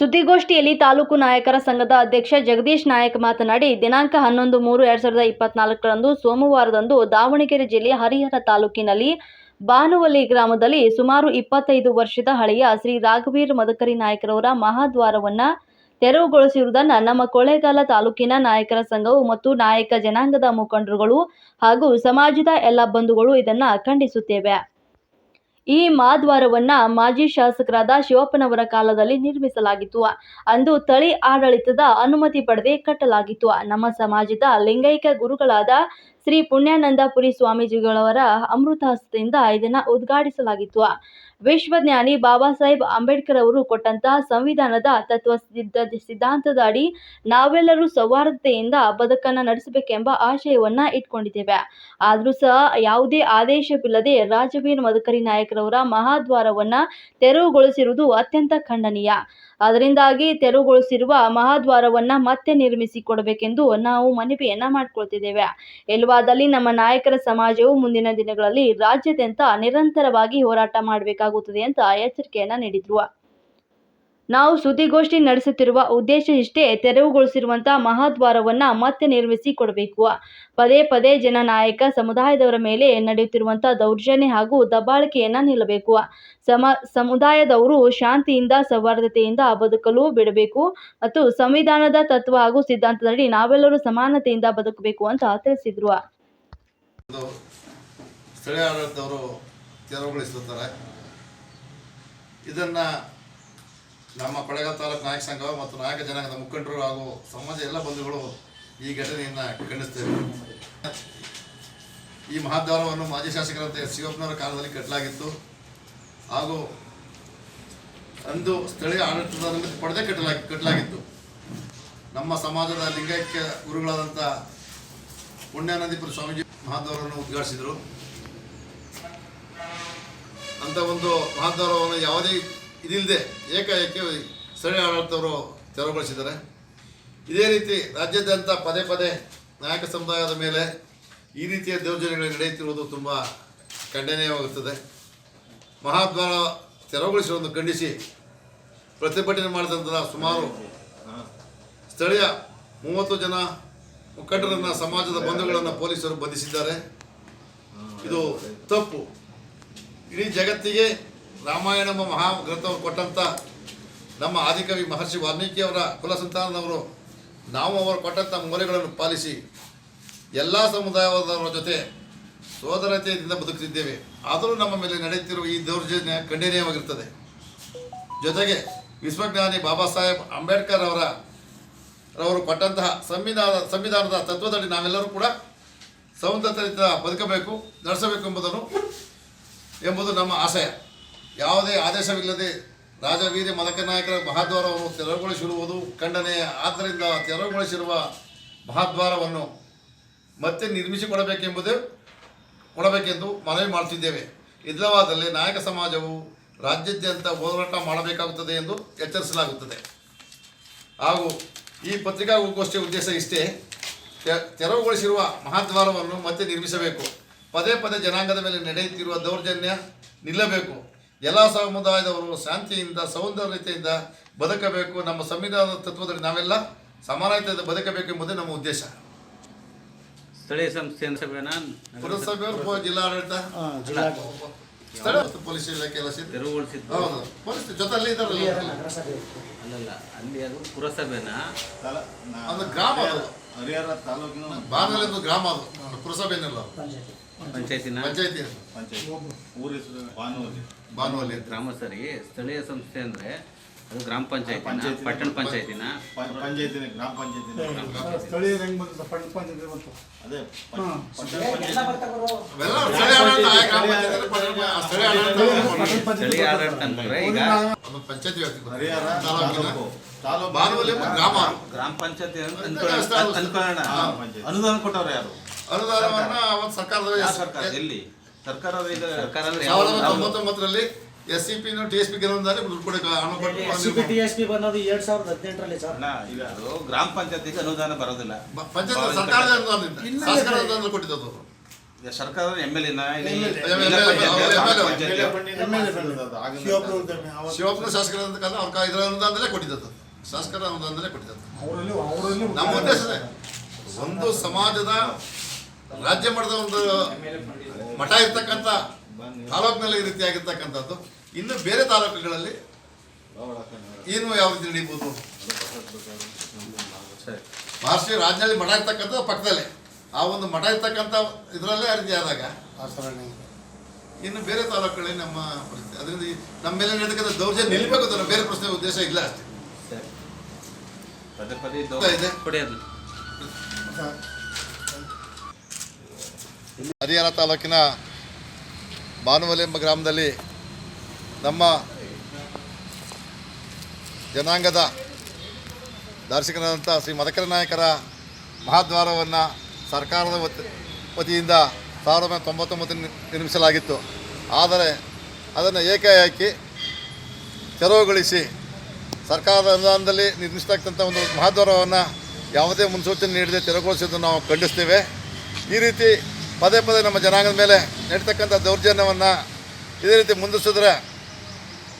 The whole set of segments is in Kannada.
ಸುದ್ದಿಗೋಷ್ಠಿಯಲ್ಲಿ ತಾಲೂಕು ನಾಯಕರ ಸಂಘದ ಅಧ್ಯಕ್ಷ ಜಗದೀಶ್ ನಾಯಕ್ ಮಾತನಾಡಿ, ದಿನಾಂಕ ಹನ್ನೊಂದು ಮೂರು ಎರಡ್ ಸಾವಿರದ ಇಪ್ಪತ್ನಾಲ್ಕರಂದು ಸೋಮವಾರದಂದು ದಾವಣಗೆರೆ ಜಿಲ್ಲೆಯ ಹರಿಹರ ತಾಲೂಕಿನಲ್ಲಿ ಬಾನುವಲಿ ಗ್ರಾಮದಲ್ಲಿ ಸುಮಾರು ಇಪ್ಪತ್ತೈದು ವರ್ಷದ ಹಳೆಯ ಶ್ರೀ ರಾಘವೀರ್ ಮದಕರಿ ನಾಯಕರವರ ಮಹಾದ್ವಾರವನ್ನ ತೆರವುಗೊಳಿಸಿರುವುದನ್ನು ನಮ್ಮ ಕೊಳ್ಳೇಗಾಲ ತಾಲೂಕಿನ ನಾಯಕರ ಸಂಘವು ಮತ್ತು ನಾಯಕ ಜನಾಂಗದ ಮುಖಂಡರುಗಳು ಹಾಗೂ ಸಮಾಜದ ಎಲ್ಲ ಬಂಧುಗಳು ಇದನ್ನ ಖಂಡಿಸುತ್ತೇವೆ. ಈ ಮಾದ್ವಾರವನ್ನ ಮಾಜಿ ಶಾಸಕರಾದ ಶಿವಪ್ಪನವರ ಕಾಲದಲ್ಲಿ ನಿರ್ಮಿಸಲಾಗಿತ್ತು. ಅಂದು ತಳಿ ಆಡಳಿತದ ಅನುಮತಿ ಪಡೆದೇ ಕಟ್ಟಲಾಗಿತ್ತು. ನಮ್ಮ ಸಮಾಜದ ಲಿಂಗೈಕ್ಯ ಗುರುಗಳಾದ ಶ್ರೀ ಪುಣ್ಯಾನಂದಪುರಿ ಸ್ವಾಮೀಜಿಗಳವರ ಅಮೃತಹಸ್ತದಿಂದ ಇದನ್ನ ಉದ್ಘಾಟಿಸಲಾಗಿತ್ತು. ವಿಶ್ವಜ್ಞಾನಿ ಬಾಬಾ ಸಾಹೇಬ್ ಅಂಬೇಡ್ಕರ್ ಅವರು ಕೊಟ್ಟಂತಹ ಸಂವಿಧಾನದ ತತ್ವ ಸಿದ್ಧ ಸಿದ್ಧಾಂತದ ಅಡಿ ನಾವೆಲ್ಲರೂ ಸೌಹಾರ್ದತೆಯಿಂದ ಬದುಕನ್ನು ನಡೆಸಬೇಕೆಂಬ ಆಶಯವನ್ನ ಇಟ್ಕೊಂಡಿದ್ದೇವೆ. ಆದರೂ ಸಹ ಯಾವುದೇ ಆದೇಶವಿಲ್ಲದೆ ರಾಜವೀರ್ ಮದಕರಿ ನಾಯಕರವರ ಮಹಾದ್ವಾರವನ್ನ ತೆರವುಗೊಳಿಸಿರುವುದು ಅತ್ಯಂತ ಖಂಡನೀಯ. ಅದರಿಂದಾಗಿ ತೆರವುಗೊಳಿಸಿರುವ ಮಹಾದ್ವಾರವನ್ನ ಮತ್ತೆ ನಿರ್ಮಿಸಿ ಕೊಡಬೇಕೆಂದು ನಾವು ಮನವಿಯನ್ನ ಮಾಡಿಕೊಳ್ತಿದ್ದೇವೆ. ಎಲ್ವಾದಲ್ಲಿ ನಮ್ಮ ನಾಯಕರ ಸಮಾಜವು ಮುಂದಿನ ದಿನಗಳಲ್ಲಿ ರಾಜ್ಯಾದ್ಯಂತ ನಿರಂತರವಾಗಿ ಹೋರಾಟ ಮಾಡಬೇಕಾಗುತ್ತದೆ ಅಂತ ಎಚ್ಚರಿಕೆಯನ್ನ ನೀಡಿದ್ರು. ನಾವು ಸುದ್ದಿಗೋಷ್ಠಿ ನಡೆಸುತ್ತಿರುವ ಉದ್ದೇಶ ಇಷ್ಟೇ ತೆರವುಗೊಳಿಸಿರುವಂತಹ ಮಹಾದ್ವಾರವನ್ನ ಮತ್ತೆ ನಿರ್ಮಿಸಿ ಕೊಡಬೇಕು ಪದೇ ಪದೇ ಜನನಾಯಕ ಸಮುದಾಯದವರ ಮೇಲೆ ನಡೆಯುತ್ತಿರುವಂತಹ ದೌರ್ಜನ್ಯ ಹಾಗೂ ದಬ್ಬಾಳಿಕೆಯನ್ನ ನಿಲ್ಲಬೇಕು. ಸಮ, ಸಮುದಾಯದವರು ಶಾಂತಿಯಿಂದ, ಸೌಹಾರ್ದತೆಯಿಂದ ಬದುಕಲು ಬಿಡಬೇಕು ಮತ್ತು ಸಂವಿಧಾನದ ತತ್ವ ಹಾಗೂ ಸಿದ್ಧಾಂತದಡಿ ನಾವೆಲ್ಲರೂ ಸಮಾನತೆಯಿಂದ ಬದುಕಬೇಕು ಅಂತ ತಿಳಿಸಿದ್ರು. ಸ್ಥಳೀಯ ನಮ್ಮ ಕೊಳ್ಳೇಗಾಲ ತಾಲೂಕು ನಾಯಕ ಸಂಘ ಮತ್ತು ನಾಯಕ ಜನಾಂಗದ ಮುಖಂಡರು ಹಾಗೂ ಸಮಾಜ ಎಲ್ಲ ಬಂಧುಗಳು ಈ ಘಟನೆಯನ್ನು ಖಂಡಿಸ್ತೇವೆ. ಈ ಮಹಾದ್ವಾರವನ್ನು ಮಾಜಿ ಶಾಸಕರಂತೆ ಶಿವಪ್ಪನವರ ಕಾಲದಲ್ಲಿ ಕಟ್ಟಲಾಗಿತ್ತು. ಹಾಗೂ ಅಂದು ಸ್ಥಳೀಯ ಆಡಳಿತದ ಅನುಮತಿ ಪಡೆದೇ ಕಟ್ಟಲಾಗಿ, ಕಟ್ಟಲಾಗಿತ್ತು. ನಮ್ಮ ಸಮಾಜದ ಲಿಂಗೈಕ್ಯ ಗುರುಗಳಾದಂಥ ಪುಣ್ಯಾನಂದಿಪುರ ಸ್ವಾಮೀಜಿ ಮಹಾದ್ವಾರವನ್ನು ಉದ್ಘಾಟಿಸಿದರು. ಅಂತ ಒಂದು ಮಹಾದ್ವಾರವನ್ನು ಯಾವುದೇ ಇದಿಲ್ಲದೆ ಏಕಾಏಕಿ ಸ್ಥಳೀಯ ಆಡಳಿತವರು ತೆರವುಗೊಳಿಸಿದ್ದಾರೆ. ಇದೇ ರೀತಿ ರಾಜ್ಯಾದ್ಯಂತ ಪದೇ ಪದೇ ನಾಯಕ ಸಮುದಾಯದ ಮೇಲೆ ಈ ರೀತಿಯ ದೌರ್ಜನ್ಯಗಳು ನಡೆಯುತ್ತಿರುವುದು ತುಂಬ ಖಂಡನೀಯವಾಗುತ್ತದೆ. ಮಹಾದ್ವಾರ ತೆರವುಗೊಳಿಸಿರುವುದನ್ನು ಖಂಡಿಸಿ ಪ್ರತಿಭಟನೆ ಮಾಡಿದಂತಹ ಸುಮಾರು ಸ್ಥಳೀಯ ಮೂವತ್ತು ಜನ ಮುಖಂಡರನ್ನ ಸಮಾಜದ ಬಂಧುಗಳನ್ನು ಪೊಲೀಸರು ಬಂಧಿಸಿದ್ದಾರೆ. ಇದು ತಪ್ಪು. ಇಡೀ ಜಗತ್ತಿಗೆ ರಾಮಾಯಣ ಎಂಬ ಮಹಾಗ್ರಂಥವನ್ನು ಕೊಟ್ಟಂಥ ನಮ್ಮ ಆದಿಕವಿ ಮಹರ್ಷಿ ವಾಲ್ಮೀಕಿಯವರ ಕುಲ ಸಂತಾನದವರು ನಾವು ಅವರು ಕೊಟ್ಟಂಥ ಮೌಲ್ಯಗಳನ್ನು ಪಾಲಿಸಿ ಎಲ್ಲ ಸಮುದಾಯದವರ ಜೊತೆ ಸೋದರತೆಯಿಂದ ಬದುಕುತ್ತಿದ್ದೇವೆ. ಆದರೂ ನಮ್ಮ ಮೇಲೆ ನಡೆಯುತ್ತಿರುವ ಈ ದೌರ್ಜನ್ಯ ಖಂಡನೀಯವಾಗಿರ್ತದೆ ಜೊತೆಗೆ ವಿಶ್ವಜ್ಞಾನಿ ಬಾಬಾ ಸಾಹೇಬ್ ಅಂಬೇಡ್ಕರ್ ಅವರ, ಅವರು ಕೊಟ್ಟಂತಹ ಸಂವಿಧಾನ, ಸಂವಿಧಾನದ ತತ್ವದಲ್ಲಿ ನಾವೆಲ್ಲರೂ ಕೂಡ ಸೌಂದರ್ಯದಿಂದ ಬದುಕಬೇಕು, ನಡೆಸಬೇಕು ಎಂಬುದನ್ನು, ಎಂಬುದು ನಮ್ಮ ಆಶಯ. ಯಾವುದೇ ಆದೇಶವಿಲ್ಲದೆ ರಾಜವೀರಿ ಮದಕ ನಾಯಕರ ಮಹಾದ್ವಾರವನ್ನು ತೆರವುಗೊಳಿಸಿರುವುದು ಖಂಡನೆ ಆದ್ದರಿಂದ ತೆರವುಗೊಳಿಸಿರುವ ಮಹಾದ್ವಾರವನ್ನು ಮತ್ತೆ ನಿರ್ಮಿಸಿಕೊಡಬೇಕೆಂಬುದೇ, ಕೊಡಬೇಕೆಂದು ಮನವಿ ಮಾಡುತ್ತಿದ್ದೇವೆ ಇಲ್ಲವಾದಲ್ಲಿ ನಾಯಕ ಸಮಾಜವು ರಾಜ್ಯಾದ್ಯಂತ ಹೋರಾಟ ಮಾಡಬೇಕಾಗುತ್ತದೆ ಎಂದು ಎಚ್ಚರಿಸಲಾಗುತ್ತದೆ. ಹಾಗೂ ಈ ಪತ್ರಿಕಾಗೋಷ್ಠಿಯ ಉದ್ದೇಶ ಇಷ್ಟೇ ತೆರವುಗೊಳಿಸಿರುವ ಮಹಾದ್ವಾರವನ್ನು ಮತ್ತೆ ನಿರ್ಮಿಸಬೇಕು. ಪದೇ ಪದೇ ಜನಾಂಗದ ಮೇಲೆ ನಡೆಯುತ್ತಿರುವ ದೌರ್ಜನ್ಯ ನಿಲ್ಲಬೇಕು. ಎಲ್ಲ ಸಮುದಾಯದವರು ಶಾಂತಿಯಿಂದ ಸೌಂದರ್ಯತೆಯಿಂದ ಬದುಕಬೇಕು. ನಮ್ಮ ಸಂವಿಧಾನದ ತತ್ವದಲ್ಲಿ ನಾವೆಲ್ಲ ಸಮಾನತೆಯಿಂದ ಬದುಕಬೇಕು ಎಂಬುದೇ ನಮ್ಮ ಉದ್ದೇಶ. ಸ್ಥಳೀಯ ಸಂಸ್ಥೆ ಸಭೆನ? ಪುರಸಭೆಯವರು ಜಿಲ್ಲಾಡಳಿತ. ಸ್ಥಳೀಯ ಪೊಲೀಸ್ ಇಲಾಖೆ ಎಲ್ಲ ಹೌದು. ಪೊಲೀಸ್ ಜೊತೆಯಲ್ಲಿ ಇದ್ದಾರಲ್ಲ ಅಲ್ಲಲ್ಲ ಅಲ್ಲಿ ಅದು ಪುರಸಭೆನ? ಅದು ಗ್ರಾಮ ಅದು. ಹರಿಹರ ತಾಲೂಕಿನ ಬಾನಲಿ ಒಂದು ಗ್ರಾಮ ಅದು. ಪುರಸಭೆಯನ್ನೆಲ್ಲ ಪಂಚಾಯತಿನ? ಪಂಚಾಯತಿ ಪಂಚಾಯತ್. ಊರ ಹೆಸರು ಭಾನುವಲ್ಲಿ ಬಾನುವಲ್ಲಿ ಗ್ರಾಮ ಗ್ರಾಮಸ್ಥರಿಗೆ ಸ್ಥಳೀಯ ಸಂಸ್ಥೆ ಅಂದ್ರೆ ಅದು ಗ್ರಾಮ ಪಂಚಾಯತ್ ಪಂಚಾಯ್ತಿನ- ಪಟ್ಟಣ ಪಂಚಾಯತಿನ. ಗ್ರಾಮ ಪಂಚಾಯತಿನ. ಸ್ಥಳೀಯ ಹೆಂಗ್ ಬಂತು? ಪಟ್ಟಣ ಪಂಚಾಯತ್ ಬಂತು? ಅದೇ ಸ್ಥಳೀಯ ಆಡಳಿತ, ಅಂದ್ರೆ ಈಗ ಪಂಚಾಯತಿ. ಹರಿಹರ ತಾಲೂಕು. ಗ್ರಾಮ. ಗ್ರಾಮ ಪಂಚಾಯತಿ ಅಂತ ಅನುದಾನ ಕೊಟ್ಟವ್ರು ಯಾರು? ಅನುದಾನವನ್ನ ಅವತ್ತು ಸರ್ಕಾರದ? ಸರ್ಕಾರ ಎಲ್ಲಿ? ಸರ್ಕಾರ ಈಗ ಸರ್ಕಾರ. ಅಂದ್ರೆ ಸಾವಿರದ ಯಾವ ತೊಂಬತ್ತೊಂಬತ್ತರಲ್ಲಿ S C P T S P ಗೆಲುವಿನಲ್ಲಿ ದುಡ್ಡು ಕೊಡಕ್ಕೆ ಹಣ ಕೊಟ್ಟು ಎಸ್ ಟಿ ಎಸ್ ಪಿ ಬಂದದ್ದು ಎರಡ್ ಸಾವಿರದ ಹದಿನೆಂಟರಲ್ಲಿ ಸರ್. ಅಣ್ಣ, ಈಗ ಅದು ಗ್ರಾಮ ಪಂಚಾಯತಿಗೆ ಅನುದಾನ ಬರೋದಿಲ್ಲ. ಬ- ಪಂಚಾಯತ್ ಸರ್ಕಾರದ ಅನುದಾನದಿಂದ. ಶಾಸಕರ ಕೊಟ್ಟಿದ್ದು ಅದು. ಸರ್ಕಾರ ಎಂ ಎಲ್ ಎನ ಶಿವಪ್ಪನ ಶಾಸಕರ ಅಂತ ಕಾಲ ಅವ್ರ ಇದರ ಅನುದಾನದಲ್ಲೇ ಕೊಟ್ಟಿದ್ದದ್ದು. ಶಾಸಕರ ಅನುದಾನದಲ್ಲೇ ಅವರಲ್ಲಿ ನಮ್ಮ ಉದ್ದೇಶ ಒಂದು ಸಮಾಜದ ರಾಜ್ಯ ಮಟ್ಟದ ಒಂದು ಮಠ ಇರ್ತಕ್ಕಂಥ ತಾಲೂಕಿನಲ್ಲಿ ಈ ರೀತಿಯಾಗಿರ್ತಕ್ಕಂಥದ್ದು ಇನ್ನು ಬೇರೆ ತಾಲೂಕುಗಳಲ್ಲಿ ಏನು ಯಾವ ರೀತಿ ನಡೀಬೋದು? ಸರಿ ಮಹರ್ಷಿ ರಾಜ್ಯದಲ್ಲಿ ಮಠ ಇರ್ತಕ್ಕಂಥ ಪಕ್ಕದಲ್ಲೇ. ಆ ಒಂದು ಮಠ ಇರ್ತಕ್ಕಂಥ ಇದರಲ್ಲೇ ಆ ರೀತಿ ಆದಾಗ ಇನ್ನು ಬೇರೆ ತಾಲೂಕುಗಳಲ್ಲಿ ನಮ್ಮ ಪರಿಸ್ಥಿತಿ ಅದರಿಂದ ನಮ್ಮ ಮೇಲೆ ನಡೀತಕ್ಕಂಥ ದೌರ್ಜನ್ಯ ನಿಲ್ಬೇಕು ಅಂತ ಬೇರೆ ಪ್ರಶ್ನೆ ಉದ್ದೇಶ ಇಲ್ಲ ಅಷ್ಟೇ. ಸರಿ. ಪದೇ ಪದೇ ಇದೆ. ಹರಿಹರ ತಾಲೂಕಿನ ಬಾನುವಲಿ ಎಂಬ ಗ್ರಾಮದಲ್ಲಿ ನಮ್ಮ ಜನಾಂಗದ ದಾರ್ಶಿಕನಾದಂಥ ಶ್ರೀ ಮದಕರ ನಾಯಕರ ಮಹಾದ್ವಾರವನ್ನು ಸರ್ಕಾರದ ವತಿ, ವತಿಯಿಂದ ಸಾವಿರದ ಒಂಬೈನೂರ ತೊಂಬತ್ತೊಂಬತ್ತು ನಿರ್ಮಿಸಲಾಗಿತ್ತು. ಆದರೆ ಅದನ್ನು ಏಕಾಏಕಿ ತೆರವುಗೊಳಿಸಿ ಸರ್ಕಾರದ ಅನುದಾನದಲ್ಲಿ ನಿರ್ಮಿಸ್ತಕ್ಕಂಥ ಒಂದು ಮಹಾದ್ವಾರವನ್ನು ಯಾವುದೇ ಮುನ್ಸೂಚನೆ ನೀಡದೆ ತೆರವುಗೊಳಿಸಿದ್ದನ್ನು ನಾವು ಖಂಡಿಸ್ತೇವೆ. ಈ ರೀತಿ ಪದೇ ಪದೇ ನಮ್ಮ ಜನಾಂಗದ ಮೇಲೆ ನಡೀತಕ್ಕಂಥ ದೌರ್ಜನ್ಯವನ್ನು ಇದೇ ರೀತಿ ಮುಂದಿಸಿದ್ರೆ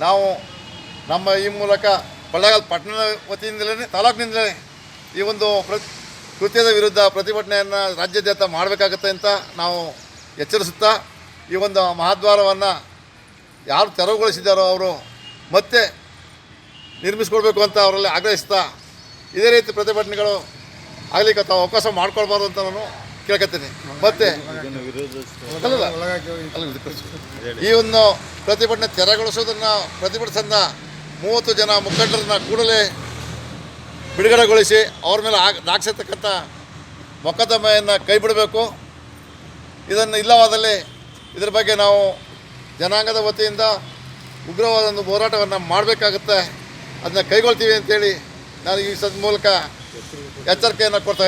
ನಾವು ನಮ್ಮ ಈ ಮೂಲಕ ಕೊಳ್ಳೇಗಾಲ ಪಟ್ಟಣದ ವತಿಯಿಂದಲೇ, ತಾಲೂಕಿನಿಂದಲೇ ಈ ಒಂದು ಪ್ರ ಕೃತ್ಯದ ವಿರುದ್ಧ ಪ್ರತಿಭಟನೆಯನ್ನು ರಾಜ್ಯಾದ್ಯಂತ ಮಾಡಬೇಕಾಗತ್ತೆ ಅಂತ ನಾವು ಎಚ್ಚರಿಸುತ್ತಾ ಈ ಒಂದು ಮಹಾದ್ವಾರವನ್ನು ಯಾರು ತೆರವುಗೊಳಿಸಿದ್ದಾರೋ ಅವರು ಮತ್ತೆ ನಿರ್ಮಿಸ್ಕೊಳ್ಬೇಕು ಅಂತ ಅವರಲ್ಲಿ ಆಗ್ರಹಿಸ್ತಾ ಇದೇ ರೀತಿ ಪ್ರತಿಭಟನೆಗಳು ಆಗಲಿಕ್ಕೆ ತಾವು ಅವಕಾಶ ಮಾಡ್ಕೊಳ್ಬಾರ್ದು ಅಂತ ನಾನು ಕೇಳ್ಕೊತೀನಿ ಮತ್ತೆ. ಈ ಒಂದು ಪ್ರತಿಭಟನೆ ತೆರೆಗೊಳಿಸೋದನ್ನ ಪ್ರತಿಭಟಿಸೋದನ್ನ ಮೂವತ್ತು ಜನ ಮುಖಂಡರನ್ನ ಕೂಡಲೇ ಬಿಡುಗಡೆಗೊಳಿಸಿ ಅವ್ರ ಮೇಲೆ ಆಗ ಮೊಕದ್ದಮೆಯನ್ನು ಕೈ ಬಿಡಬೇಕು ಇದನ್ನು ಇಲ್ಲವಾದಲ್ಲಿ ಇದರ ಬಗ್ಗೆ ನಾವು ಜನಾಂಗದ ವತಿಯಿಂದ ಉಗ್ರವಾದ ಒಂದು ಹೋರಾಟವನ್ನು ಮಾಡಬೇಕಾಗುತ್ತೆ. ಅದನ್ನ ಕೈಗೊಳ್ತೀವಿ ಅಂತೇಳಿ ನಾನು ಈ ಸದ್ ಮೂಲಕ ಎಚ್ಚರಿಕೆಯನ್ನು ಕೊಡ್ತಾ